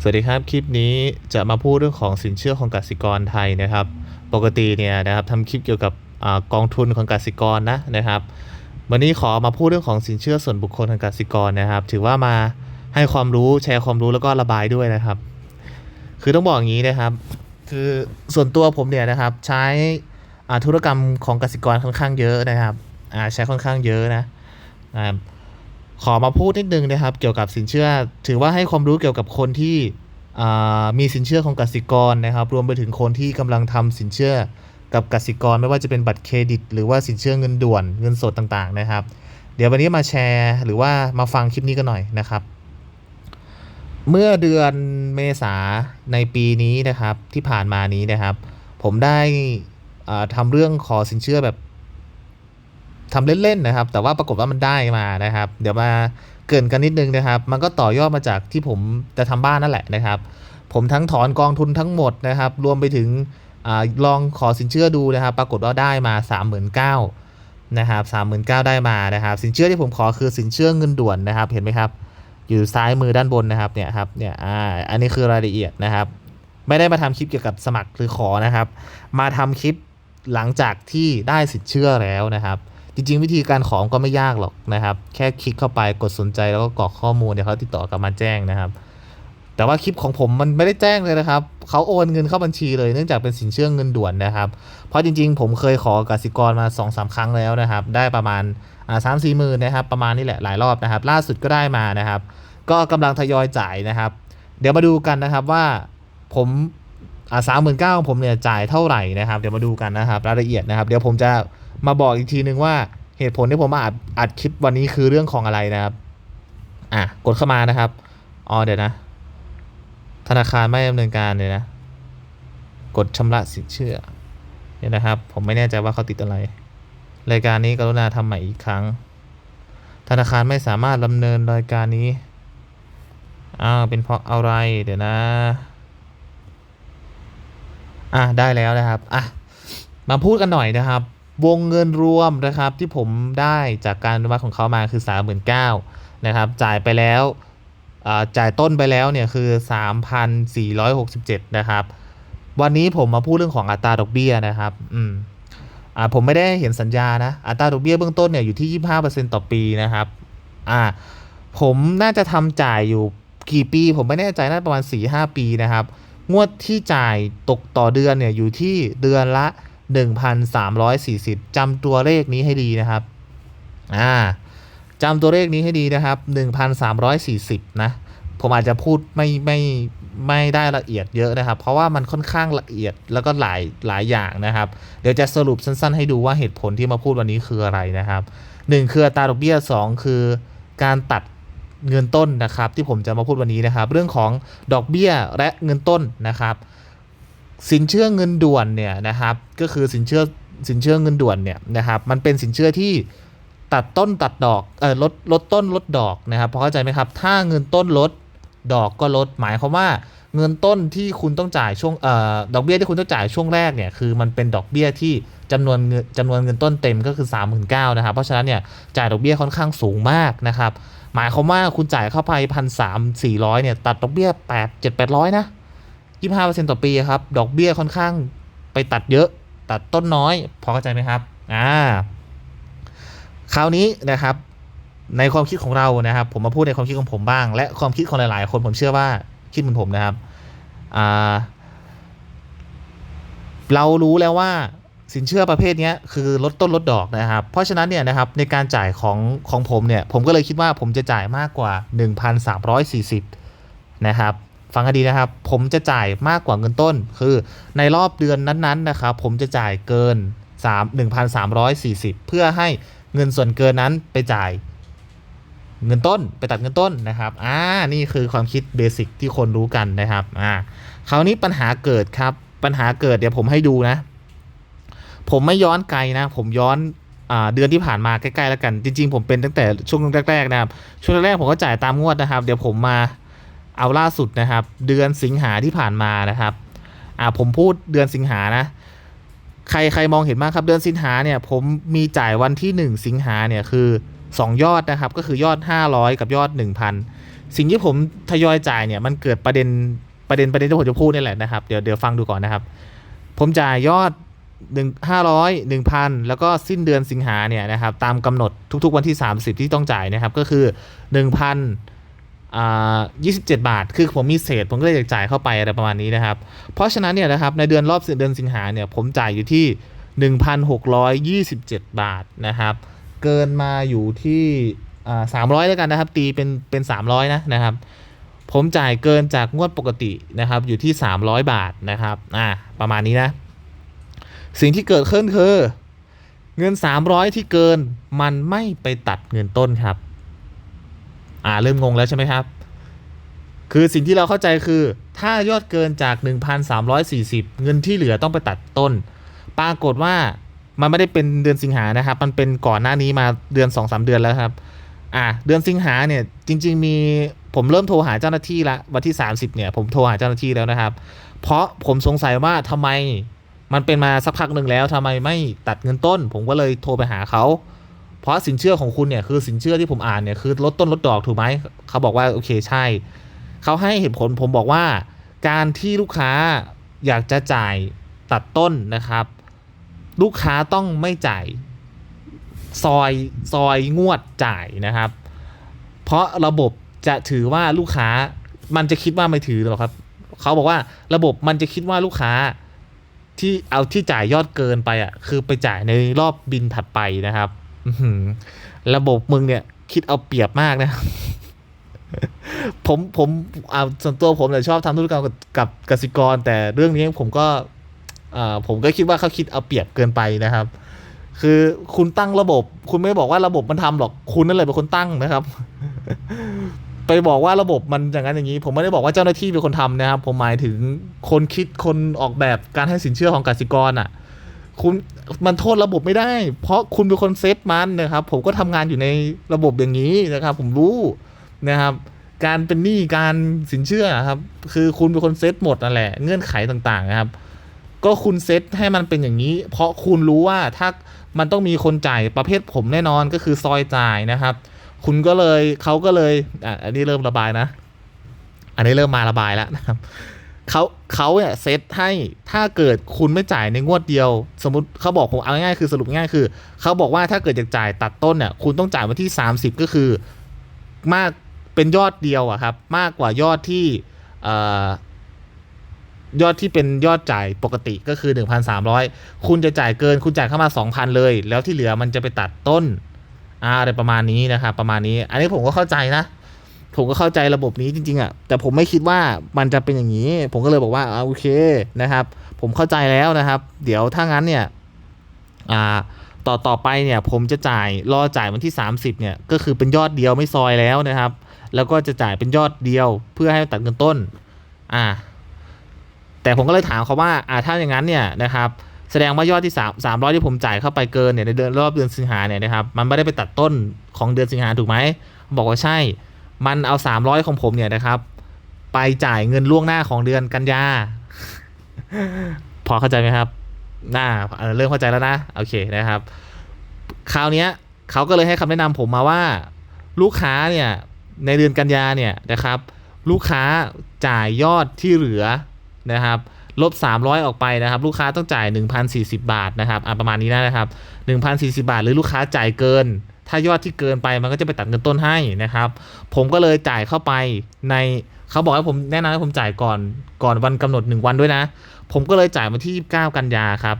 สวัสดีครับ คลิปนี้จะมาพูดเรื่องของสินเชื่อของกสิกรไทยนะครับ ปกติเนี่ยนะครับทำคลิปเกี่ยวกับอกองทุนของกสิกรนะนะครับ วันนี้ขอมาพูดเรื่องของสินเชื่อส่วนบุคคลทางกสิกรนะครับ ถือว่ามาให้ความรู้แชร์ความรู้แล้วก็ระบายด้วยนะครับ คือต้องบอกอย่างนี้นะครับ คือส่วนตัวผมเนี่ยนะครับใช้ธุรกรรมของกสิกรค่อนข้างเยอะนะครับใช้ค่อนข้างเยอะนะนะ ขอมาพูดนิดนึงนะครับ เกี่ยวกับสินเชื่อ ถือว่าให้ความรู้เกี่ยวกับคนที่มีสินเชื่อของกสิกรนะครับ รวมไปถึงคนที่กำลังทำสินเชื่อกับกสิกร ไม่ว่าจะเป็นบัตรเครดิต หรือว่าสินเชื่อเงินด่วนเงินสดต่างๆนะครับ เดี๋ยววันนี้มาแชร์หรือว่ามาฟังคลิปนี้กันหน่อยนะครับ เมื่อเดือนเมษาในปีนี้นะครับที่ผ่านมานี้นะครับ ผมได้อ่าทำเรื่องขอสินเชื่อแบบ ทำเล่นๆนะครับ แต่ว่าปรากฏว่ามันได้มานะครับ เดี๋ยวมาเกินกันนิดนึงนะครับ มันก็ต่อยอดมาจากที่ผมจะทำบ้านนั่นแหละนะครับ ผมทั้งถอนกองทุนทั้งหมดนะครับ รวมไปถึงอลองขอสินเชื่อดูนะครับ ปรากฏว่าได้มา3 9 0 0 0นะครับ39,000ได้มานะครับ สินเชื่อที่ผมขอคือสินเชื่อเงินด่วนนะครับ เห็นไหมครับ อยู่ซ้ายมือด้านบนนะครับเนี่ยครับเนี่ยอ่าอันนี้คือรายละเอียดนะครับ ไม่ได้มาทำคลิปเกี่ยวกับสมัครหรือขอนะครับ มาทำคลิปหลังจากที่ได้สินเชื่อแล้วนะครับ จริง ๆ วิธีการขอก็ไม่ยากหรอกนะครับ แค่คลิกเข้าไปกดสนใจแล้วก็กรอกข้อมูลเดี๋ยวเขาติดต่อกลับมาแจ้งนะครับ แต่ว่าคลิปของผมมันไม่ได้แจ้งเลยนะครับเขาโอนเงินเข้าบัญชีเลยเนื่องจากเป็นสินเชื่อเงินด่วนนะครับ เพราะจริง ๆ ผมเคยขอกสิกรมา2อสาครั้งแล้วนะครับ ได้ประมาณอ่าสามสี่หมื่นนะครับ ประมาณนี้แหละหลายรอบนะครับ ล่าสุดก็ได้มานะครับ ก็กำลังทยอยจ่ายนะครับ เดี๋ยวมาดูกันนะครับว่าผมอ่าสามหมื่นเก้าผมเนี่ยจ่ายเท่าไหร่นะครับ เดี๋ยวมาดูกันนะครับ รายละเอียดนะครับ เดี๋ยวผมจะ มาบอกอีกทีนึงว่าเหตุผลที่ผมมาอัดอัดคลิปวันนี้คือเรื่องของอะไรนะครับ อะกดเข้ามานะครับอ๋อเดี๋ยวนะ ธนาคารไม่ดำเนินการเลยนะ กดชำระสินเชื่อเนี่ยนะครับ ผมไม่แน่ใจว่าเขาติดอะไร รายการนี้กรุณาทำใหม่อีกครั้ง ธนาคารไม่สามารถดำเนินรายการนี้อ้าวเป็นเพราะอะไร เดี๋ยวนะ อะได้แล้วนะครับ อะ มาพูดกันหน่อยนะครับ วงเงินรวมนะครับที่ผมได้จากการอนุมัติของเขามาคือ 39,000นะครับจ่ายไปแล้วจ่ายต้นไปแล้วเนี่ยคือ 3,467นะครับวันนี้ผมมาพูดเรื่องของอัตราดอกเบี้ยนะครับอืมอ่าผมไม่ได้เห็นสัญญานะอัตราดอกเบี้ยเบื้องต้นเนี่ยอยู่ที่ 25%ต่อปีนะครับอ่าผมน่าจะทำจ่ายอยู่กี่ปี ผมไม่แน่ใจน่าประมาณ 4-5 ปีนะครับ งวดที่จ่ายตกต่อเดือนเนี่ยอยู่ที่เดือนละ 1,340จำตัวเลขนี้ให้ดีนะครับ อ่าจำตัวเลขนี้ให้ดีนะครับ 1,340 นะ ผมอาจจะพูดไม่ไม่ไม่ได้ละเอียดเยอะนะครับ เพราะว่ามันค่อนข้างละเอียดแล้วก็หลายหลายอย่างนะครับ เดี๋ยวจะสรุปสั้นๆ ให้ดูว่าเหตุผลที่มาพูดวันนี้คืออะไรนะครับหนึ่งคืออัตราดอกเบี้ยสองคือการตัดเงินต้นนะครับ ที่ผมจะมาพูดวันนี้นะครับ เรื่องของดอกเบี้ยและเงินต้นนะครับ สินเชื่อเงินด่วนเนี่ยนะครับก็คือสินเชื่อสินเชื่อเงินด่วนเนี่ยนะครับมันเป็นสินเชื่อที่ตัดต้นตัดดอกเออลดลดต้นลดดอกนะครับพอเข้าใจไหมครับ ถ้าเงินต้นลดดอกก็ลดหมายความว่าเงินต้นที่คุณต้องจ่ายช่วงเอ่อดอกเบี้ยที่คุณต้องจ่ายช่วงแรกเนี่ยคือมันเป็นดอกเบี้ยที่จำนวนเงินจำนวนเงินต้นเต็มก็คือ3 9 0 0 0นะครับเพราะฉะนั้นเนี่ยจ่ายดอกเบี้ยค่อนข้างสูงมากนะครับหมายความว่าคุณจ่ายเข้าไปพันสามสี่ร้อยเนี่ยตัดดอกเบี้ยแปดเจ็ดแปดร้อยนะ ยี่ห้าเปอร์เซ็นต์ต่อปีครับ ดอกเบี้ยค่อนข้างไปตัดเยอะ ตัดต้นน้อย พอเข้าใจไหมครับ อ่า คราวนี้นะครับ ในความคิดของเรานะครับ ผมมาพูดในความคิดของผมบ้าง และความคิดของหลาย ๆ คนผมเชื่อว่าคิดเหมือนผมนะครับ อ่า เรารู้แล้วว่าสินเชื่อประเภทนี้คือลดต้นลดดอกนะครับ เพราะฉะนั้นเนี่ยนะครับในการจ่ายของของผมเนี่ย ผมก็เลยคิดว่าผมจะจ่ายมากกว่า 1,340 นะครับ ฟังให้ดีนะครับ ผมจะจ่ายมากกว่าเงินต้น คือในรอบเดือนนั้นๆนะครับ ผมจะจ่ายเกิน 3 1,340 เพื่อให้เงินส่วนเกินนั้นไปจ่ายเงินต้นไปตัดเงินต้นนะครับ อ่า นี่คือความคิดเบสิกที่คนรู้กันนะครับ อ่า คราวนี้ปัญหาเกิดครับ ปัญหาเกิดเดี๋ยวผมให้ดูนะ ผมไม่ย้อนไกลนะ ผมย้อนอเดือนที่ผ่านมาใกล้ๆแล้วกัน จริง ๆ ผมเป็นตั้งแต่ช่วงแรกๆนะครับ ช่วงแรกๆผมก็จ่ายตามงวดนะครับ เดี๋ยวผมมา เอาล่าสุดนะครับ เดือนสิงหาที่ผ่านมานะครับอ่าผมพูดเดือนสิงหานะใครใครมองเห็นบ้างครับ เดือนสิงหาเนี่ยผมมีจ่ายวันที่ 1 สิงหาเนี่ยคือ 2 ยอดนะครับ ก็คือยอด 500 กับยอด 1,000 สิ่งที่ผมทยอยจ่ายเนี่ยมันเกิดประเด็นประเด็นประเด็นที่ผมจะพูดนี่แหละนะครับเดี๋ยวเดี๋ยวฟังดูก่อนนะครับ ผมจ่ายยอดหนึ่งห้าร้อยหนึ่งพันแล้วก็สิ้นเดือนสิงหาเนี่ยนะครับตามกำหนดทุกๆวันที่ 30 ที่ต้องจ่ายนะครับก็คือ 1,000 27 บาท คือผมมีเศษ ผมก็เลยจ่ายเข้าไปอะไรประมาณนี้นะครับ เพราะฉะนั้นเนี่ยนะครับในเดือนรอบเดือนสิงหาเนี่ยผมจ่ายอยู่ที่ 1,627 บาทนะครับ เกินมาอยู่ที่300แล้วกันนะครับ ตีเป็นเป็น300นะนะครับ ผมจ่ายเกินจากงวดปกตินะครับ อยู่ที่ 300 บาทนะครับอ่าประมาณนี้นะ สิ่งที่เกิดขึ้นคือเงิน 300 ที่เกินมันไม่ไปตัดเงินต้นครับ อ่าเริ่มงงแล้วใช่ไหมครับ คือสิ่งที่เราเข้าใจคือ ถ้ายอดเกินจาก 1,340 เงินที่เหลือต้องไปตัดต้น ปรากฏว่ามันไม่ได้เป็นเดือนสิงหานะครับ มันเป็นก่อนหน้านี้มาเดือน 2-3 เดือนแล้วครับ อ่าเดือนสิงหาเนี่ยจริง ๆ มีผมเริ่มโทรหาเจ้าหน้าที่ละวันที่ 30เนี่ยผมโทรหาเจ้าหน้าที่แล้วนะครับ เพราะผมสงสัยว่าทำไมมันเป็นมาสักพักหนึ่งแล้วทำไมไม่ตัดเงินต้น ผมก็เลยโทรไปหาเขา เพราะสินเชื่อของคุณเนี่ยคือสินเชื่อที่ผมอ่านเนี่ยคือลดต้นลดดอกถูกไหมเขาบอกว่าโอเคใช่ เขาให้เหตุผลผมบอกว่า การที่ลูกค้าอยากจะจ่ายตัดต้นนะครับ ลูกค้าต้องไม่จ่ายซอยซอยงวดจ่ายนะครับ เพราะระบบจะถือว่าลูกค้ามันจะคิดว่าไม่ถือหรอกครับเขาบอกว่าระบบมันจะคิดว่าลูกค้าที่เอาที่จ่ายยอดเกินไปอะคือไปจ่ายในรอบบินถัดไปนะครับ ระบบมึงเนี่ย คิดเอาเปรียบมากนะ ผมผมเอาส่วนตัวผมเนี่ยชอบทำธุรกรรมกับกสิกร แต่เรื่องนี้ผมก็ผมก็คิดว่าเขาคิดเอาเปรียบเกินไปนะครับ คือคุณตั้งระบบ คุณไม่บอกว่าระบบมันทำหรอกคุณนั่นแหละเป็นคนตั้งนะครับ ไปบอกว่าระบบมันอย่างนั้นอย่างนี้ ผมไม่ได้บอกว่าเจ้าหน้าที่เป็นคนทำนะครับ ผมหมายถึงคนคิดคนออกแบบการให้สินเชื่อของกสิกรอะ คุณ มันโทษระบบไม่ได้ เพราะคุณเป็นคนเซตมันนะครับ ผมก็ทำงานอยู่ในระบบอย่างนี้นะครับ ผมรู้นะครับ การเป็นหนี้การสินเชื่อครับ คือคุณเป็นคนเซตหมดนั่นแหละเงื่อนไขต่างๆนะครับ ก็คุณเซตให้มันเป็นอย่างนี้ เพราะคุณรู้ว่าถ้ามันต้องมีคนจ่ายประเภทผมแน่นอนก็คือซอยจ่ายนะครับ คุณก็เลยเขาก็เลยอะอันนี้เริ่มระบายนะ อันนี้เริ่มมาระบายแล้วนะครับ เขาเขาเนี่ยเซตให้ถ้าเกิดคุณไม่จ่ายในงวดเดียว สมมติเขาบอกผมเอาง่ายๆคือสรุปง่ายคือเขาบอกว่าถ้าเกิดจะจ่ายตัดต้นเนี่ยคุณต้องจ่ายวันที่ 30 ก็คือมากเป็นยอดเดียวอะครับมากกว่ายอดที่อยอดที่เป็นยอดจ่ายปกติก็คือ 1,300 คุณจะจ่ายเกิน คุณจ่ายเข้ามา 2,000 เลย แล้วที่เหลือมันจะไปตัดต้นอะไรประมาณนี้นะครับประมาณนี้ อันนี้ผมก็เข้าใจนะ ผมก็เข้าใจระบบนี้จริงๆอะ่ะแต่ผมไม่คิดว่ามันจะเป็นอย่างนี้ ผมก็เลยบอกว่าอ่าโอเคนะครับ ผมเข้าใจแล้วนะครับ เดี๋ยวถ้างั้นเนี่ยอ่าต่อต่อไปเนี่ยผมจะจ่ายรอจ่ายวันที่ 30เนี่ยก็คือเป็นยอดเดียวไม่ซอยแล้วนะครับ แล้วก็จะจ่ายเป็นยอดเดียวเพื่อให้ตัดเงินต้นอ่าแต่ผมก็เลยถามเขาว่าอ่าถ้าอย่างนั้นเนี่ยนะครับแสดงว่ายอดที่3 300 ที่ผมจ่ายเข้าไปเกินเนี่ยในเดือนรอบเดือนสิงหาเนี่ยนะครับมันไม่ได้ไปตัดต้นของเดือนสิงหาถูกไหมบอกว่าใช่ มันเอา 300 ของผมเนี่ยนะครับ ไปจ่ายเงินล่วงหน้าของเดือนกันยา พอเข้าใจไหมครับน่าเอ่อเริ่มเข้าใจแล้วนะ โอเคนะครับ คราวนี้เขาก็เลยให้คำแนะนำผมมาว่า ลูกค้าเนี่ย ในเดือนกันยาเนี่ยนะครับ ลูกค้าจ่ายยอดที่เหลือนะครับลบ 300 ออกไปนะครับ ลูกค้าต้องจ่าย 1,040 บาทนะครับประมาณนี้นะครับ 1,040 บาท หรือลูกค้าจ่ายเกิน ถ้ายอดที่เกินไปมันก็จะไปตัดเงินต้นให้นะครับ ผมก็เลยจ่ายเข้าไปในเขาบอกให้ผมแนะนำให้ผมจ่ายก่อนก่อนวันกำหนด 1 วันด้วยนะ ผมก็เลยจ่ายมาที่ 29 กันยาครับ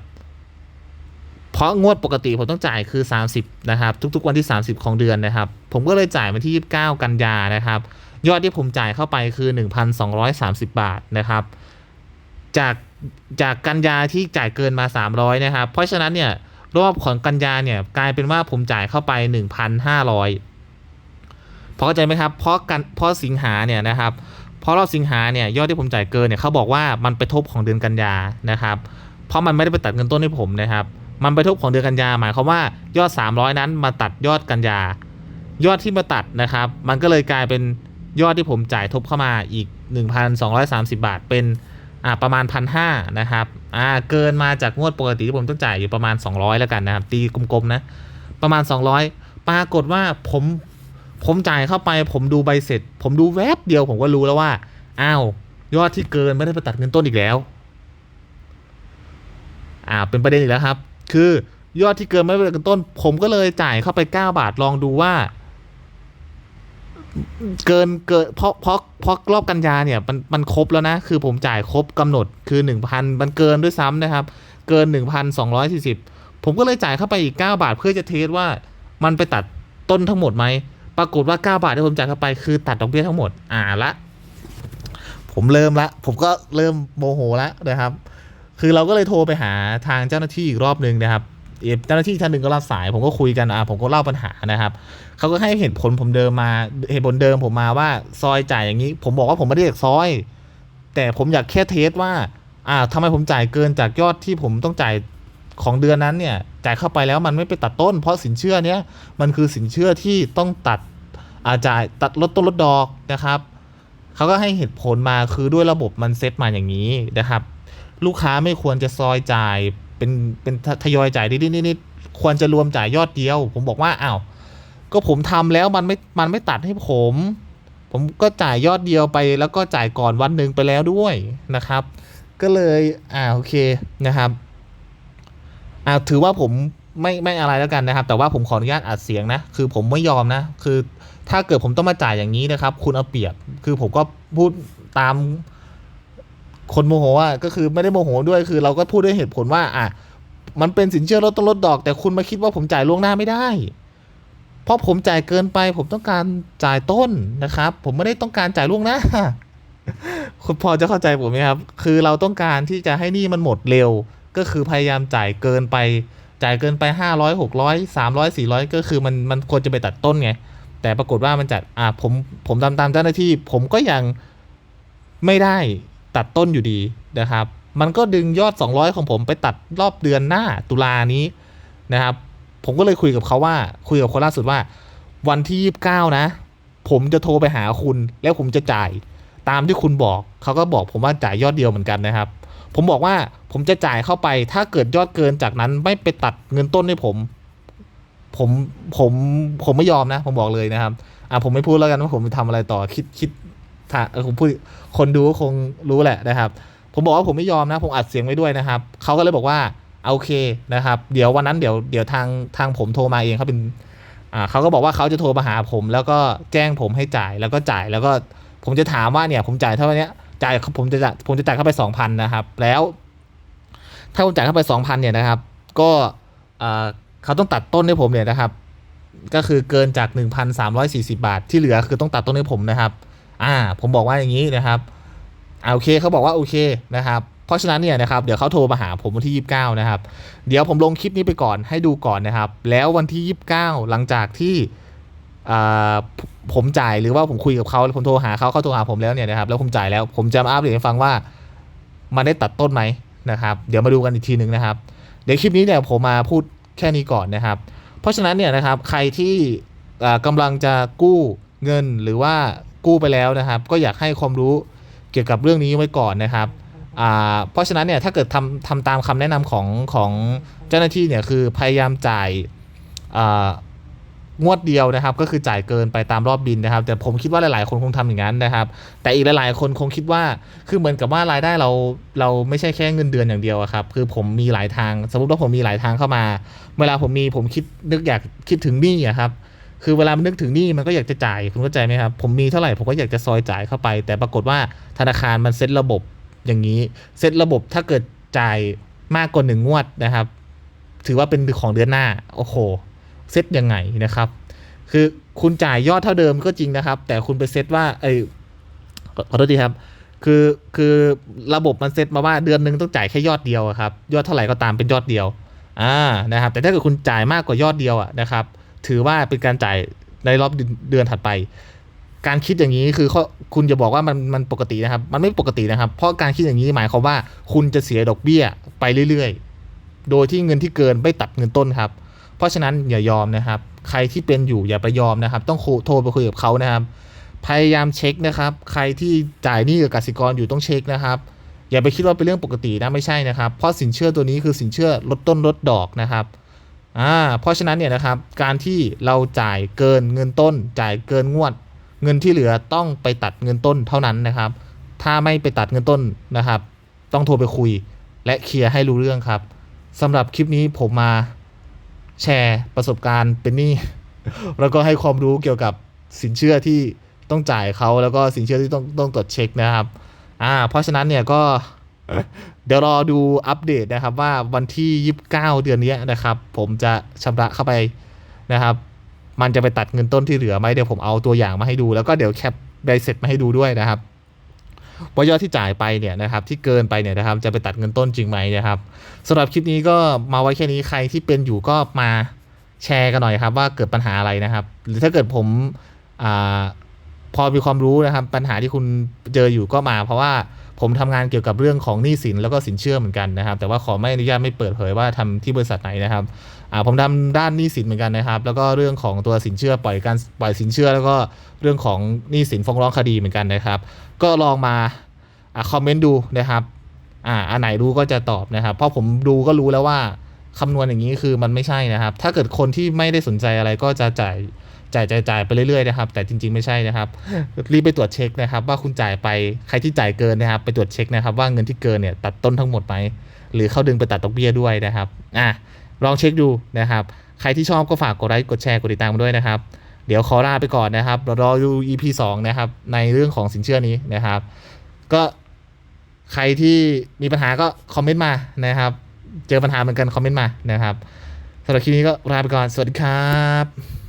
เพราะงวดปกติผมต้องจ่ายคือ 30 นะครับ ทุกๆวันที่ 30 ของเดือนนะครับ ผมก็เลยจ่ายมาที่ 29 กันยานะครับ ยอดที่ผมจ่ายเข้าไปคือ 1,230 บาทนะครับ จากจากกันยาที่จ่ายเกินมา 300 นะครับ เพราะฉะนั้นเนี่ย รอบของกันยาเนี่ยกลายเป็นว่าผมจ่ายเข้าไป 1,500 พอเข้าใจไหมครับ เพราะกันเพราะสิงหาเนี่ยนะครับเพราะรอบสิงหาเนี่ยยอดที่ผมจ่ายเกินเนี่ยเขาบอกว่ามันไปทบของเดือนกันยานะครับ เพราะมันไม่ได้ไปตัดเงินต้นให้ผมนะครับ มันไปทบของเดือนกันยาหมายความว่ายอด 300 นั้นมาตัดยอดกันยา ยอดที่มาตัดนะครับ มันก็เลยกลายเป็นยอดที่ผมจ่ายทบเข้ามาอีก 1,230 บาทเป็นประมาณพันห้านะครับ อ่าเกินมาจากงวดปกติที่ผมต้องจ่ายอยู่ประมาณ 200 แล้วกันนะครับตีกลมๆนะ ประมาณ 200 ปรากฏว่าผมผมจ่ายเข้าไป ผมดูใบเสร็จ ผมดูแวบเดียวผมก็รู้แล้วว่าอ้าวยอดที่เกินไม่ได้ไปตัดเงินต้นอีกแล้วอ่าเป็นประเด็นอีกแล้วครับ คือยอดที่เกินไม่ได้ไปตัดเงินต้น ผมก็เลยจ่ายเข้าไป 9 บาทลองดูว่า เกินเกินเพราะเพราะเพราะรอบกันยาเนี่ยมันมันครบแล้วนะ คือผมจ่ายครบกำหนดคือ1,000มันเกินด้วยซ้ำนะครับ เกิน1,240ผมก็เลยจ่ายเข้าไปอีก9บาทเพื่อจะเทสว่ามันไปตัดต้นทั้งหมดไหม ปรากฏว่า9บาทที่ผมจ่ายเข้าไปคือตัดดอกเบี้ยทั้งหมด อ่าละ ผมเริ่มละ ผมก็เริ่มโมโหล้วนะครับ คือเราก็เลยโทรไปหาทางเจ้าหน้าที่อีกรอบหนึ่งนะครับ เจ้าหน้าที่ท่านหนึ่งก็รับสาย ผมก็คุยกันอะผมก็เล่าปัญหานะครับเขาก็ให้เหตุผลผมเดิมมาเหตุผลเดิมผมมาว่าซอยจ่ายอย่างนี้ ผมบอกว่าผมไม่ได้อยากซอย แต่ผมอยากแค่เทสว่า อ่าทำไมผมจ่ายเกินจากยอดที่ผมต้องจ่ายของเดือนนั้นเนี่ยจ่ายเข้าไปแล้วมันไม่ไปตัดต้น เพราะสินเชื่อเนี้ยมันคือสินเชื่อที่ต้องตัดอาจ่ายตัดลดต้นลดดอกนะครับเขาก็ให้เหตุผลมาคือด้วยระบบมันเซตมาอย่างนี้นะครับ ลูกค้าไม่ควรจะซอยจ่าย เป็นเป็นทยอยจ่ายนิดๆนิดๆควรจะรวมจ่ายยอดเดียว ผมบอกว่าอ้าวก็ผมทำแล้วมันไม่มันไม่ตัดให้ผม ผมก็จ่ายยอดเดียวไป แล้วก็จ่ายก่อนวันหนึ่งไปแล้วด้วยนะครับ ก็เลยอ่าโอเคนะครับอ่าถือว่าผมไม่ไม่อะไรแล้วกันนะครับ แต่ว่าผมขออนุญาตอัดเสียงนะ คือผมไม่ยอมนะ คือถ้าเกิดผมต้องมาจ่ายอย่างนี้นะครับ คุณเอาเปรียบ คือผมก็พูดตาม คนโมโหอะก็คือไม่ได้โมโหด้วยคือ เราก็พูดด้วยเหตุผลว่า อะมันเป็นสินเชื่อลดต้นลดดอก แต่คุณมาคิดว่าผมจ่ายล่วงหน้าไม่ได้ เพราะผมจ่ายเกินไป ผมต้องการจ่ายต้นนะครับ ผมไม่ได้ต้องการจ่ายล่วงหน้า คุณพอจะเข้าใจผมไหมครับ คือเราต้องการที่จะให้หนี่มันหมดเร็ว ก็คือพยายามจ่ายเกินไป จ่ายเกินไปห้าร้อยหกร้อยสามร้อยสี่ร้อยก็คือมันมันควรจะไปตัดต้นไง แต่ปรากฏว่ามันจัดอ่าผมผมตามตามเจ้าหน้าที่ ผมก็ยังไม่ได้ ตัดต้นอยู่ดีนะครับ มันก็ดึงยอด 200 ของผมไปตัดรอบเดือนหน้าตุลานี้นะครับ ผมก็เลยคุยกับเขาว่า คุยกับคนล่าสุดว่า วันที่ 29 นะ ผมจะโทรไปหาคุณ แล้วผมจะจ่ายตามที่คุณบอก เขาก็บอกผมว่าจ่ายยอดเดียวเหมือนกันนะครับ ผมบอกว่าผมจะจ่ายเข้าไป ถ้าเกิดยอดเกินจากนั้นไม่ไปตัดเงินต้นให้ผม ผมผมผมไม่ยอมนะ ผมบอกเลยนะครับ อะผมไม่พูดแล้วกันว่าผมจะทำอะไรต่อคิดคิด ถ้าเออผมพูดคนดูก็คงรู้แหละนะครับ ผมบอกว่าผมไม่ยอมนะ ผมอัดเสียงไว้ด้วยนะครับ เขาก็เลยบอกว่าเอาโอเคนะครับ เดี๋ยววันนั้นเดี๋ยวเดี๋ยวทางทางผมโทรมาเองเขาเป็นอ่าเขาก็บอกว่าเขาจะโทรมาหาผม แล้วก็แจ้งผมให้จ่ายแล้วก็จ่ายแล้วก็ผมจะถามว่าเนี่ย ผมจ่ายเท่านี้จ่ายผมจะจ่ายผมจะจ่ายเข้าไปสองพันนะครับ แล้ว ถ้าผมจ่ายเข้าไปสองพันเนี่ยนะครับ ก็อ่าเขาต้องตัดต้นให้ผมเนี่ยนะครับ ก็คือเกินจาก 1,340 บาท ที่เหลือคือต้องตัดต้นให้ผมนะครับ อ่าผมบอกว่าอย่างนี้นะครับอ่าโอเคเขาบอกว่าโอเคนะครับเพราะฉะนั้นเนี่ยนะครับเดี๋ยวเขาโทรมาหาผมวันที่ 29 นะครับ เดี๋ยวผมลงคลิปนี้ไปก่อนให้ดูก่อนนะครับ แล้ววันที่ 29 หลังจากที่อ่าผมจ่ายหรือว่าผมคุยกับเขาผมโทรหาเขาเขาโทรหาผมแล้วเนี่ยนะครับแล้วผมจ่ายแล้วผมจะมาอัปเดตให้ฟังว่ามันได้ตัดต้นไหมนะครับเดี๋ยวมาดูกันอีกทีหนึ่งนะครับ เดี๋ยวคลิปนี้เนี่ยผมมาพูดแค่นี้ก่อนนะครับ เพราะฉะนั้นเนี่ยนะครับใครที่อ่ากำลังจะกู้เงินหรือว่า กู้ไปแล้วนะครับ ก็อยากให้ความรู้เกี่ยวกับเรื่องนี้ไว้ก่อนนะครับอ่าเพราะฉะนั้นเนี่ยถ้าเกิดทำทำตามคำแนะนำของของเจ้าหน้าที่เนี่ยคือพยายามจ่ายอ่างวดเดียวนะครับ ก็คือจ่ายเกินไปตามรอบบินนะครับ แต่ผมคิดว่าหลายๆ คนคงทำอย่างนั้นนะครับ แต่อีกหลายๆ คนคงคิดว่าคือเหมือนกับว่ารายได้เราเราไม่ใช่แค่เงินเดือนอย่างเดียวครับ คือผมมีหลายทาง สมมติว่าผมมีหลายทางเข้ามา เวลาผมมีผมคิดนึกอยากคิดถึงหนี้อะครับ คือเวลามันนึกถึงหนี้มันก็อยากจะจ่ายคุณเข้าใจไหมครับ ผมมีเท่าไหร่ผมก็อยากจะซอยจ่ายเข้าไป แต่ปรากฏว่าธนาคารมันเซตระบบอย่างนี้ เซตระบบถ้าเกิดจ่ายมากกว่าหนึ่งงวดนะครับ ถือว่าเป็นของเดือนหน้า โอ้โห เซตยังไงนะครับ คือคุณจ่ายยอดเท่าเดิมก็จริงนะครับ แต่คุณไปเซตว่าเออขอโทษทีครับ คือคือระบบมันเซตมาว่าเดือนหนึ่งต้องจ่ายแค่ยอดเดียวครับ ยอดเท่าไหร่ก็ตามเป็นยอดเดียว อ่า นะครับ แต่ถ้าเกิดคุณจ่ายมากกว่ายอดเดียวอะนะครับ ถือว่าเป็นการจ่ายในรอบเดือนถัดไป การคิดอย่างนี้คือข้อคุณจะบอกว่ามันมันปกตินะครับ มันไม่ปกตินะครับ เพราะการคิดอย่างนี้หมายความว่าคุณจะเสียดอกเบี้ยไปเรื่อยๆ โดยที่เงินที่เกินไม่ตัดเงินต้นครับ เพราะฉะนั้นอย่ายอมนะครับ ใครที่เป็นอยู่อย่าไปยอมนะครับ ต้องโทรโทรไปคุยกับเขานะครับ พยายามเช็คนะครับ ใครที่จ่ายหนี้กับกสิกรอยู่ต้องเช็คนะครับอย่าไปคิดว่าเป็นเรื่องปกตินะไม่ใช่นะครับ เพราะสินเชื่อตัวนี้คือสินเชื่อลดต้นลดดอกนะครับ อ่าเพราะฉะนั้นเนี่ยนะครับการที่เราจ่ายเกินเงินต้น จ่ายเกินงวด เงินที่เหลือต้องไปตัดเงินต้นเท่านั้นนะครับ ถ้าไม่ไปตัดเงินต้นนะครับ ต้องโทรไปคุยและเคลียร์ให้รู้เรื่องครับสำหรับคลิปนี้ผมมาแชร์ประสบการณ์เป็นหนี้แล้วก็ให้ความรู้เกี่ยวกับสินเชื่อที่ต้องจ่ายเขาแล้วก็สินเชื่อที่ต้องต้องตรวจเช็คนะครับอ่าเพราะฉะนั้นเนี่ยก็ เดี๋ยวรอดูอัปเดตนะครับว่าวันที่ 29 เดือนนี้นะครับ ผมจะชำระเข้าไปนะครับ มันจะไปตัดเงินต้นที่เหลือไหมเดี๋ยวผมเอาตัวอย่างมาให้ดู แล้วก็เดี๋ยวแคปใบเสร็จมาให้ดูด้วยนะครับว่ายอดที่จ่ายไปเนี่ยนะครับ ที่เกินไปเนี่ยนะครับ จะไปตัดเงินต้นจริงไหมนะครับสำหรับคลิปนี้ก็มาไว้แค่นี้ใครที่เป็นอยู่ก็มาแชร์กันหน่อยครับ ว่าเกิดปัญหาอะไรนะครับ หรือถ้าเกิดผมอ่าพอมีความรู้นะครับ ปัญหาที่คุณเจออยู่ก็มา เพราะว่า ผมทำงานเกี่ยวกับเรื่องของหนี้สินแล้วก็สินเชื่อเหมือนกันนะครับ แต่ว่าขอไม่อนุญาตไม่เปิดเผยว่าทำที่บริษัทไหนนะครับผมทำด้านหนี้สินเหมือนกันนะครับ แล้วก็เรื่องของตัวสินเชื่อปล่อยการปล่อยสินเชื่อ แล้วก็เรื่องของหนี้สินฟ้องร้องคดีเหมือนกันนะครับ ก็ลองมาอ่าคอมเมนต์ดูนะครับอ่าอันไหนรู้ก็จะตอบนะครับ เพราะผมดูก็รู้แล้วว่าคำนวณอย่างนี้คือมันไม่ใช่นะครับ ถ้าเกิดคนที่ไม่ได้สนใจอะไรก็จะจ่าย จ่ายจ่ายจ่ายไปเรื่อยๆนะครับ แต่จริง ๆ ไม่ใช่นะครับ รีบไปตรวจเช็คนะครับ ว่าคุณจ่ายไปใครที่จ่ายเกินนะครับ ไปตรวจเช็คนะครับ ว่าเงินที่เกินเนี่ยตัดต้นทั้งหมดไหมหรือเข้าดึงไปตัดดอกเบี้ยด้วยนะครับอะลองเช็คดูนะครับ ใครที่ชอบก็ฝากกดไลค์กดแชร์กดติดตามมาด้วยนะครับ เดี๋ยวขอลาไปก่อนนะครับรอดู EP 2นะครับในเรื่องของสินเชื่อนี้นะครับ ก็ใครที่มีปัญหาก็คอมเมนต์มานะครับ เจอปัญหาเหมือนกันคอมเมนต์มานะครับสำหรับคลิปนี้ก็ลาไปก่อน สวัสดีครับ